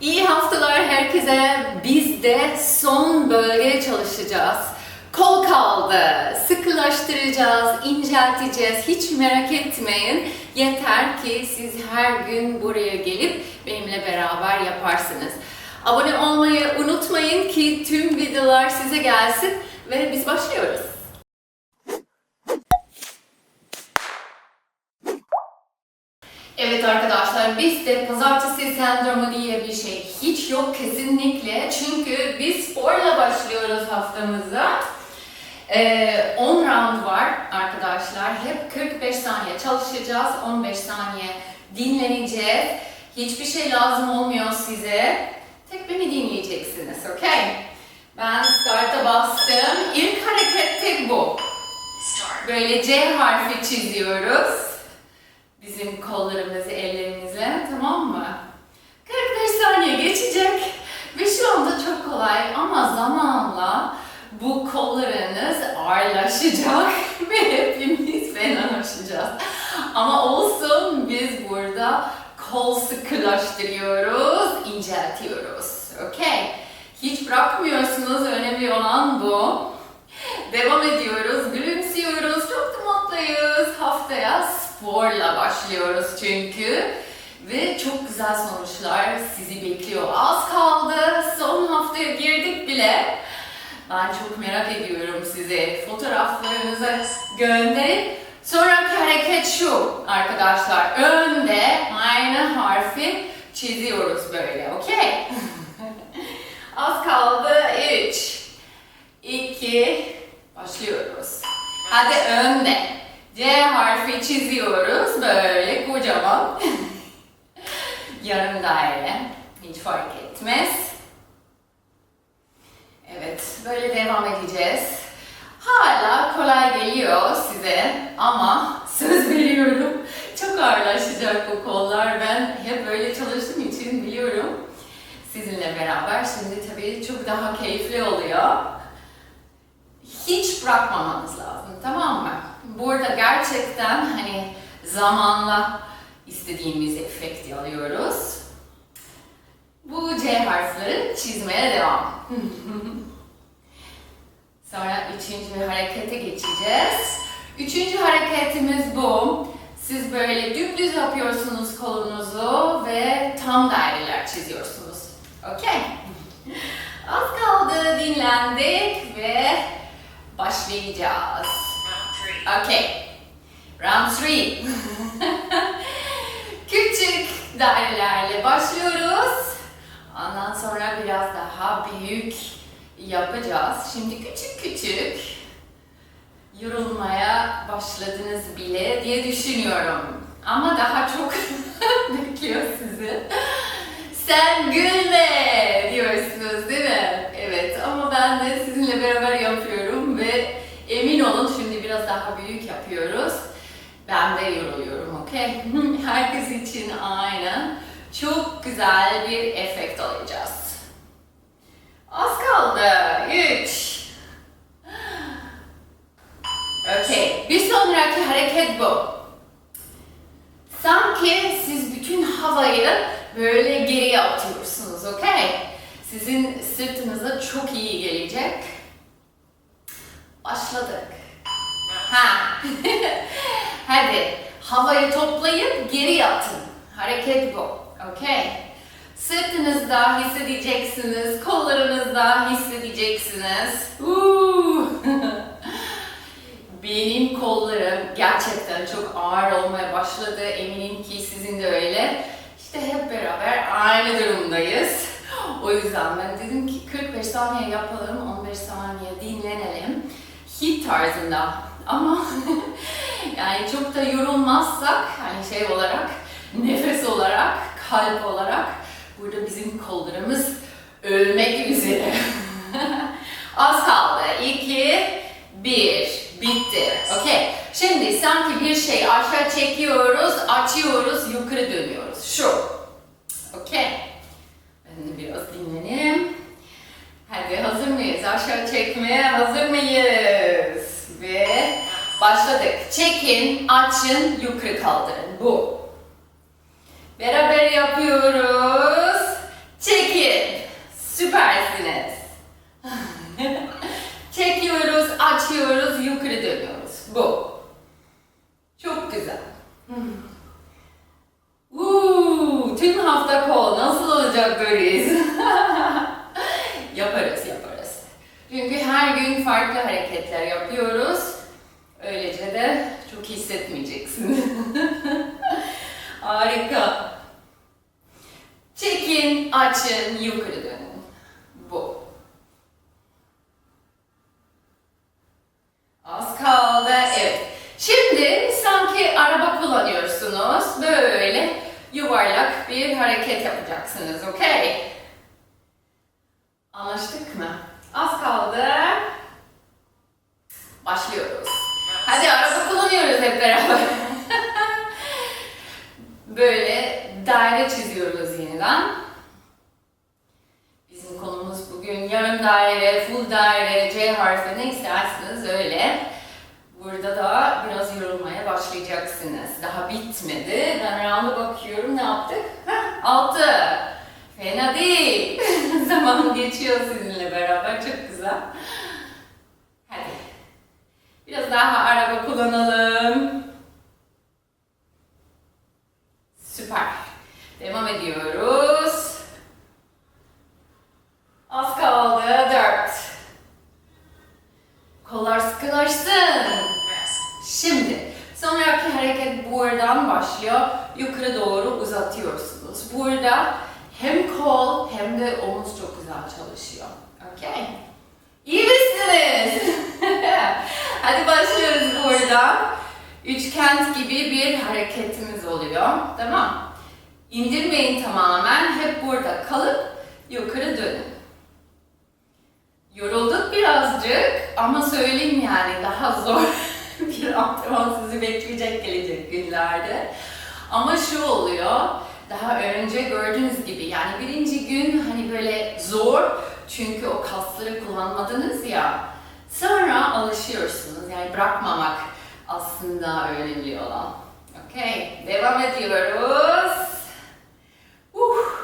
İyi haftalar herkese. Biz de son bölge çalışacağız. Kol kaldı. Sıkılaştıracağız, incelteceğiz. Hiç merak etmeyin. Yeter ki siz her gün buraya gelip benimle beraber yaparsınız. Abone olmayı unutmayın ki tüm videolar size gelsin ve biz başlıyoruz. Evet arkadaşlar bizde pazartesi sendromu diye bir şey hiç yok kesinlikle. Çünkü biz sporla başlıyoruz haftamıza. Ee, 10 round var arkadaşlar. Hep 45 saniye çalışacağız. 15 saniye dinleneceğiz. Hiçbir şey lazım olmuyor size. Tek beni dinleyeceksiniz, okey? Ben start'a bastım. İlk hareket tek bu. Böyle C harfi çiziyoruz. Bizim kollarımızı ellerimizle tamam mı? 45 saniye geçecek ve şu anda çok kolay ama zamanla bu kollarınız ağırlaşacak ve hepimiz fenalaşacağız. Ama olsun biz burada kol sıkılaştırıyoruz, inceltiyoruz. Okey? Hiç bırakmıyorsunuz. Önemli olan bu. Devam ediyoruz, gülümsüyoruz, çok da mutluyuz. Haftaya sporla başlıyoruz çünkü. Ve çok güzel sonuçlar sizi bekliyor. Az kaldı, son haftaya girdik bile. Ben çok merak ediyorum size. Fotoğraflarınızı gönderin. Sonraki hareket şu arkadaşlar. Önde aynı harfi çiziyoruz böyle, okey? Az kaldı. 3, 2, başlıyoruz. Hadi önde. C harfi çiziyoruz böyle kocaman. Yarım daire. Hiç fark etmez. Evet, böyle devam edeceğiz. Hala kolay geliyor size ama söz veriyorum çok ağırlaşacak bu kollar. Ben hep böyle çalıştığım için biliyorum. Sizinle beraber şimdi tabii çok daha keyifli oluyor. Hiç bırakmamanız lazım tamam mı? Burada gerçekten hani zamanla istediğimiz efekti alıyoruz. Bu C harfleri çizmeye devam. Sonra üçüncü harekete geçeceğiz. Üçüncü hareketimiz bu. Siz böyle dümdüz yapıyorsunuz kolunuzu ve tam daireler çiziyorsunuz. Okey? Az kaldı, dinlendik ve başlayacağız. Okay. Round 3. Küçük dairelerle başlıyoruz. Ondan sonra biraz daha büyük yapacağız. Şimdi küçük küçük yorulmaya başladınız bile diye düşünüyorum. Ama daha çok bekliyor sizi. Sen gülme diyorsunuz değil mi? Evet ama ben de sizinle beraber yapıyorum ve emin olun şimdi biraz daha büyük yapıyoruz. Ben de yoruluyorum, okey? Herkes için aynı. Çok güzel bir efekt alacağız. Az kaldı. 3. Okey. Bir sonraki hareket bu. Sanki siz bütün havayı böyle geriye atıyorsunuz, okey? Sizin sırtınıza çok iyi gelecek. Başladık. Ha. Hadi havayı toplayıp geri atın. Hareket bu. Okey. Sırtınızda hissedeceksiniz, kollarınızda hissedeceksiniz. Benim kollarım gerçekten çok ağır olmaya başladı. Eminim ki sizin de öyle. İşte hep beraber aynı durumdayız. O yüzden ben dedim ki 45 saniye yapalım, 15 saniye dinlenelim. Hit tarzında. Ama yani çok da yorulmazsak, hani şey olarak, nefes olarak, kalp olarak burada bizim kollarımız ölmek üzere. Az kaldı. 2, 1. Bitti. Okey. Şimdi sanki bir şey aşağı çekiyoruz, açıyoruz, yukarı dönüyoruz. Şu. Okey. Ben de biraz dinleneyim. Hadi hazır mıyız? Aşağı çekmeye hazır mıyız? ve başladık. Çekin, açın, yukarı kaldırın. Bu. Beraber yapıyoruz. Çekin. Süpersiniz. Çekiyoruz, açıyoruz, yukarı dönüyoruz. Bu. Çok güzel. Uuu, tüm hafta kol nasıl olacak böyleyiz? yaparız, yaparız. Çünkü her gün farklı hareketler yapıyoruz. Harika. Çekin, açın, yukarı dönün. Bu. Az kaldı. Evet. Şimdi sanki araba kullanıyorsunuz. Böyle yuvarlak bir hareket yapacaksınız. Okey? Anlaştık mı? Az kaldı. Başlıyoruz. Hadi araba kullanıyoruz hep beraber. Böyle daire çiziyoruz yeniden. Bizim konumuz bugün yarım daire, full daire, C harfi ne isterseniz öyle. Burada da biraz yorulmaya başlayacaksınız. Daha bitmedi. Ben round'a bakıyorum. Ne yaptık? Heh, altı. Fena değil. Zaman geçiyor sizinle beraber. Çok güzel. Hadi. Biraz daha araba kullanalım. Süper. Devam ediyoruz. Az kaldı. Dört. Kollar sıkılaşsın. Şimdi sonraki hareket buradan başlıyor. Yukarı doğru uzatıyorsunuz. Burada hem kol hem de omuz çok güzel çalışıyor. Okey. İyi misiniz? Hadi başlıyoruz buradan. Üçgen gibi bir hareketimiz oluyor. Tamam. İndirmeyin tamamen. Hep burada kalıp yukarı dönün. Yorulduk birazcık ama söyleyeyim yani daha zor bir antrenman sizi bekleyecek günlerde. Ama şu oluyor, daha önce gördüğünüz gibi yani birinci gün hani böyle zor çünkü o kasları kullanmadınız ya. Sonra alışıyorsunuz yani bırakmamak aslında önemli olan. Okey, devam ediyoruz. Uh.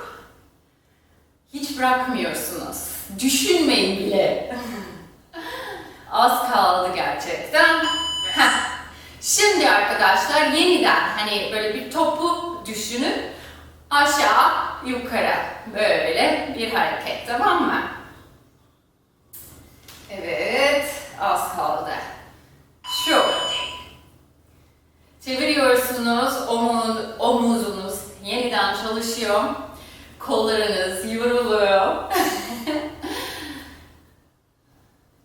Hiç bırakmıyorsunuz. Düşünmeyin bile. Az kaldı gerçekten. Heh. Şimdi arkadaşlar yeniden hani böyle bir topu düşünün. Aşağı, yukarı. Böyle bir hareket tamam mı? Evet, az kaldı. Şu. Çeviriyorsunuz, omuz, omuzunuz yeniden çalışıyor. Kollarınız yoruluyor.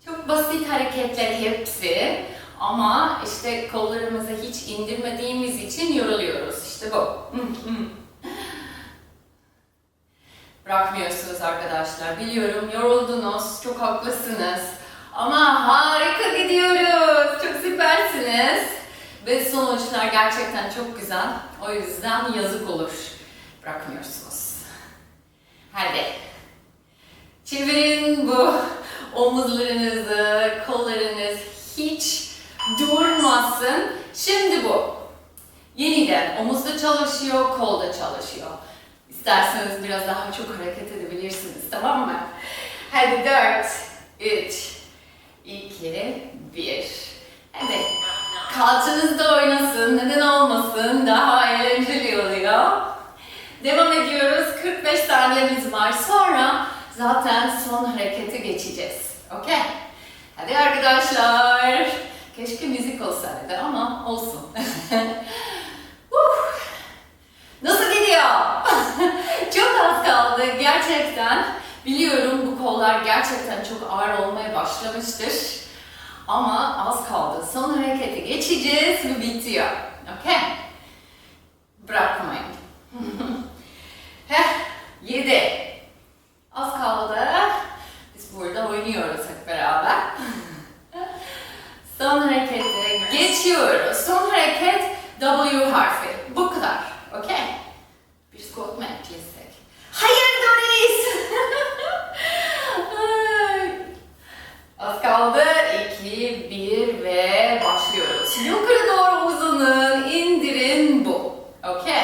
Çok basit hareketler hepsi. Ama işte kollarımızı hiç indirmediğimiz için yoruluyoruz. İşte bu. Bırakmıyorsunuz arkadaşlar. Biliyorum yoruldunuz. Çok haklısınız. Ama harika gidiyoruz. Çok süpersiniz. Ve sonuçlar gerçekten çok güzel. O yüzden yazık olur. Bırakmıyorsunuz. Hadi. Çevirin bu omuzlarınızı, kollarınız hiç durmasın. Şimdi bu. Yeniden omuzda çalışıyor, kolda çalışıyor. İsterseniz biraz daha çok hareket edebilirsiniz, tamam mı? Hadi 4, 3, 2, 1. Hadi. Kalçanızda oynasın, neden olmasın, daha eğlenceli oluyor. Devam ediyoruz, 45 saniyemiz var. Sonra zaten son harekete geçeceğiz. Okey? Hadi arkadaşlar. Keşke müzik olsaydı ama olsun. Nasıl gidiyor? çok az kaldı gerçekten. Biliyorum bu kollar gerçekten çok ağır olmaya başlamıştır. Ama az kaldı. Son harekete geçeceğiz ve bitiyor. Okey? Bırakmayın. Heh, yedi. Az kaldı. Biz burada oynuyoruz hep beraber. Son harekete geçiyoruz. Son hareket W harfi. Bu kadar. Okey? Bir squat mı eklesek? Hayır Doris! Ay. Az kaldı. 2, 1 ve başlıyoruz. Yukarı doğru uzanın. indirin bu. Okey?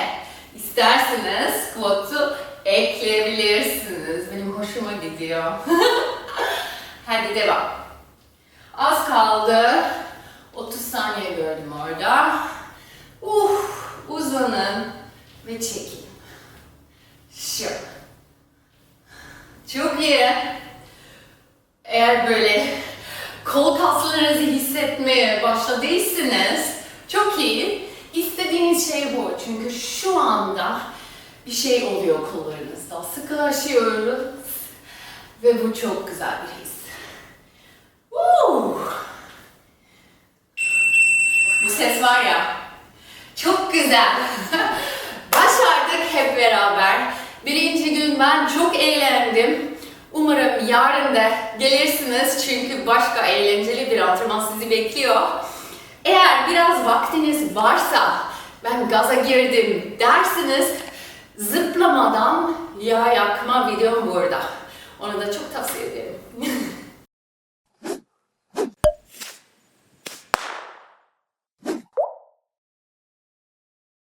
İsterseniz squat'u ekleyebilirsiniz. Benim hoşuma gidiyor. Hadi devam. Az kaldı. 30 orada. Uh, uzanın ve çekin. Şu. Çok iyi. Eğer böyle kol kaslarınızı hissetmeye başladıysanız çok iyi. İstediğiniz şey bu. Çünkü şu anda bir şey oluyor kollarınızda. Sıkılaşıyoruz. Ve bu çok güzel bir his. Woo! Bu ses var ya, çok güzel. Başardık hep beraber. Birinci gün ben çok eğlendim. Umarım yarın da gelirsiniz çünkü başka eğlenceli bir antrenman sizi bekliyor. Eğer biraz vaktiniz varsa ben gaza girdim dersiniz zıplamadan yağ yakma videom burada. Onu da çok tavsiye ederim.